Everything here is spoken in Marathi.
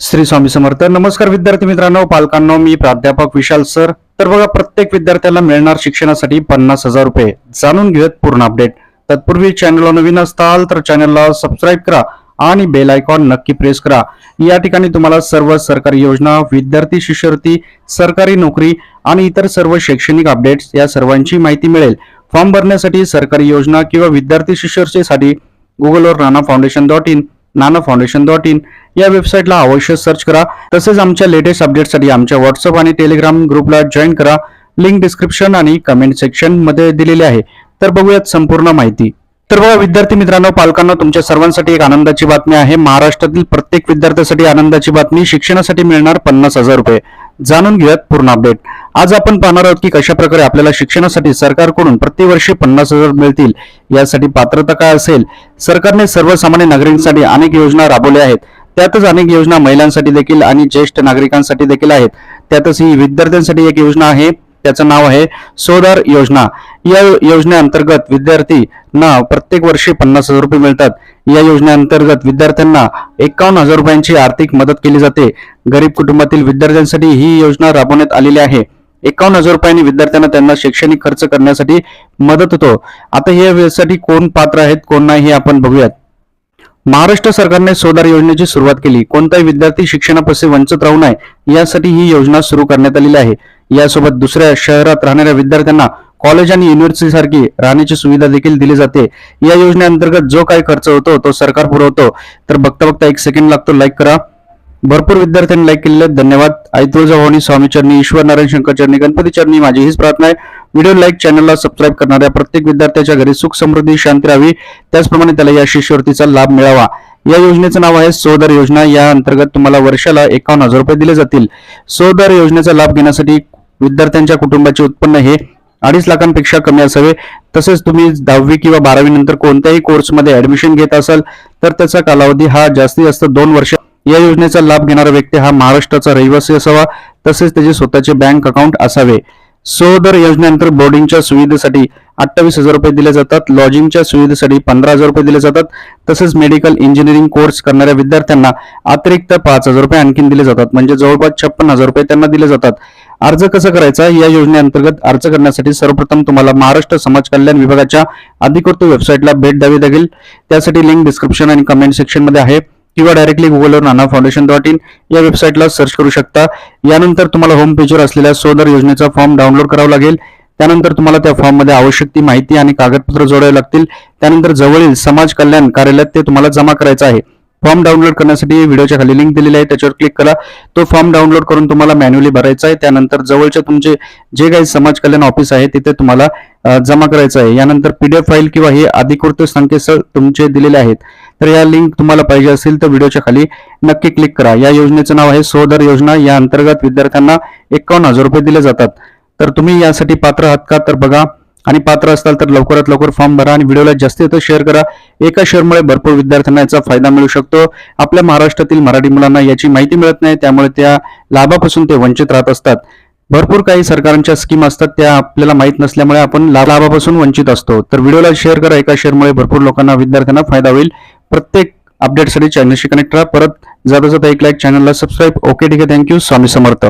श्री स्वामी समर्थ. नमस्कार विद्यार्थी मित्रांनो पालकांनो मी प्राध्यापक विशाल सर. तर बघा प्रत्येक विद्यार्थ्याला मिळणार शिक्षणासाठी पन्नास हजार रुपये. जाणून घेऊयात पूर्ण अपडेट तत्पूर्वी चॅनलला नवीन असताल तर चॅनलला सबस्क्राईब करा आणि बेल आयकॉन नक्की प्रेस करा. या ठिकाणी तुम्हाला सर्व सरकारी योजना विद्यार्थी शिष्यवृत्ती सरकारी नोकरी आणि इतर सर्व शैक्षणिक अपडेट्स या सर्वांची माहिती मिळेल. फॉर्म भरण्यासाठी सरकारी योजना किंवा विद्यार्थी शिष्यवृत्तीसाठी गुगलवर Nana foundation dot in Nana foundation dot in. या वेबसाईटला अवश्य सर्च करा. तसेच आमच्या लेटेस्ट अपडेटसाठी आमच्या व्हॉट्सअप आणि टेलिग्राम ग्रुपला जॉईन करा. लिंक डिस्क्रिप्शन आणि कमेंट सेक्शनमध्ये दिलेली आहे. तर बघूयात संपूर्ण माहिती. तर बघा विद्यार्थी मित्रांनो पालकांना तुमच्या सर्वांसाठी एक आनंदाची बातमी आहे. महाराष्ट्रातील प्रत्येक विद्यार्थ्यासाठी आनंदाची बातमी. शिक्षणासाठी मिळणार पन्नास हजार रुपये. जाणून घेऊयात पूर्ण अपडेट आज आपण पाहणार आहोत की कशा प्रकारे आपल्याला शिक्षणासाठी सरकारकडून प्रतिवर्षी पन्नास हजार मिळतील यासाठी पात्रता काय असेल? सरकारने सर्वसामान्य नागरिकांसाठी अनेक योजना राबवल्या आहेत. त्यातच अनेक योजना महिलांसाठी देखील आणि ज्येष्ठ नागरिकांसाठी देखील आहेत. त्यातच ही विद्यार्थ्यांसाठी एक योजना आहे त्याचं नाव आहे सोदार योजना. या योजनेअंतर्गत विद्यार्थी प्रत्येक वर्षी पन्नास हजार रुपये मिळतात. या योजनेअंतर्गत विद्यार्थ्यांना एकावन्न हजार रुपयांची आर्थिक मदत केली जाते. गरीब कुटुंबातील विद्यार्थ्यांसाठी ही योजना राबवण्यात आलेली आहे. एकावन्न हजार रुपयांनी विद्यार्थ्यांना त्यांना शैक्षणिक खर्च करण्यासाठी मदत होतो. आता या यासाठी कोण पात्र आहेत कोण नाही हे आपण बघूयात. महाराष्ट्र सरकारने सोदार योजनेची सुरुवात केली. कोणताही विद्यार्थी शिक्षणापासून वंचित राहू नये यासाठी ही योजना सुरू करण्यात आलेली आहे. यासोबत दुसऱ्या शहरात राहणाऱ्या विद्यार्थ्यांना कॉलेज आणि युनिव्हर्सिटी सारखी राहण्याची सुविधा देखील दिली जाते. या योजनेअंतर्गत जो काही खर्च होतो तो सरकार पुरवतो. तर बघता बघता एक सेकंड लागतो लाईक करा. भरपूर विद्यार्थ्यांनी लाईक केलेले धन्यवाद. आई तुळजाभवानी स्वामी चरणी ईश्वर नारायण शंकर चरणी गणपती चरणी माझी हीच प्रार्थना आहे. व्हिडिओ लाईक चॅनलला सबस्क्राईब करणाऱ्या प्रत्येक विद्यार्थ्याच्या घरी सुख समृद्धी शांती राहावी. त्याचप्रमाणे त्याला या शिष्यवृत्तीचा लाभ मिळावा. या योजनेचं नाव आहे सोदर योजना. या अंतर्गत तुम्हाला वर्षाला एकावन्न हजार रुपये दिले जातील. सोदर योजनेचा लाभ घेण्यासाठी विद्यार्थ्यांच्या कुटुंबाचे उत्पन्न हे अडीच लाखांपेक्षा कमी असावे. तसेच तुम्ही दहावी किंवा बारावी नंतर कोणत्याही कोर्समध्ये ऍडमिशन घेत असाल तर त्याचा कालावधी हा जास्तीत जास्त दोन वर्ष. या योजनेचा लाभ घेणारा व्यक्ती हा महाराष्ट्राचा रहिवासी असावा. तसेच त्याचे स्वतःचे बँक अकाउंट असावे. सोदर योजनेनंतर बोर्डिंगच्या सुविधेसाठी अठ्ठावीस हजार रुपये दिले जातात. लॉजिंगच्या सुविधेसाठी पंधरा हजार रुपये दिले जातात. तसेच मेडिकल इंजिनिअरिंग कोर्स करणाऱ्या विद्यार्थ्यांना अतिरिक्त पाच हजार रुपये आणखी दिले जातात. म्हणजे जवळपास छप्पन हजार रुपये त्यांना दिले जातात. अर्ज कसा करायचा? या योजनेअंतर्गत अर्ज करण्यासाठी सर्वप्रथम तुम्हाला महाराष्ट्र समाज कल्याण विभागाच्या अधिकृत वेबसाईटला भेट द्यावी लागेल. त्यासाठी लिंक डिस्क्रिप्शन आणि कमेंट सेक्शनमध्ये आहे किंवा डायरेक्टली गुगलवर नाना फाउंडेशन डॉट इन या वेबसाईटला सर्च करू शकता. यानंतर तुम्हाला होम पेजवर असलेल्या सोदर योजनेचा फॉर्म डाउनलोड करावा लागेल. त्यानंतर तुम्हाला त्या फॉर्ममध्ये आवश्यक ती माहिती आणि कागदपत्र जोडावे लागतील. त्यानंतर जवळील समाज कल्याण कार्यालयात ते तुम्हाला जमा करायचं आहे. फॉर्म डाउनलोड करण्यासाठी व्हिडिओच्या खाली लिंक दिलेली आहे त्याच्यावर क्लिक करा. तो फॉर्म डाउनलोड करून तुम्हाला मॅन्युअली भरायचा आहे. त्यानंतर जवळच्या तुमचे जे काही समाज कल्याण ऑफिस आहे तिथे तुम्हाला जमा करायचं आहे. यानंतर पीडीएफ फाईल किंवा हे अधिकृत संकेतस्थळ तुमचे दिलेले आहेत. तर या लिंक तुम्हाला पाहिजे असेल तर व्हिडिओच्या खाली नक्की क्लिक करा. या योजनेचं नाव आहे सोदर योजना. या अंतर्गत विद्यार्थ्यांना एकावन्न हजार रुपये दिले जातात. तर तुम्ही यासाठी पात्र आहात का? तर बघा आणि पात्र असाल तर लवकरात लवकर फॉर्म भरा आणि व्हिडिओला जास्तीत जास्त शेअर करा. एका शेअरमुळे भरपूर विद्यार्थ्यांना याचा फायदा मिळू शकतो. आपल्या महाराष्ट्रातील मराठी मुलांना याची माहिती मिळत नाही त्यामुळे त्या लाभापासून ते वंचित राहत असतात. भरपूर काही सरकारांच्या स्कीम असतात त्या आपल्याला माहीत नसल्यामुळे आपण लाभापासून वंचित असतो. तर व्हिडिओला शेअर करा एका शेअरमुळे भरपूर लोकांना विद्यार्थ्यांना फायदा होईल. प्रत्येक अपडेटसाठी चॅनलशी कनेक्ट राहा. परत जाता जाता एक लाईक चॅनलला सबस्क्राईब ओके ठीक आहे. Thank you Swami Samarth.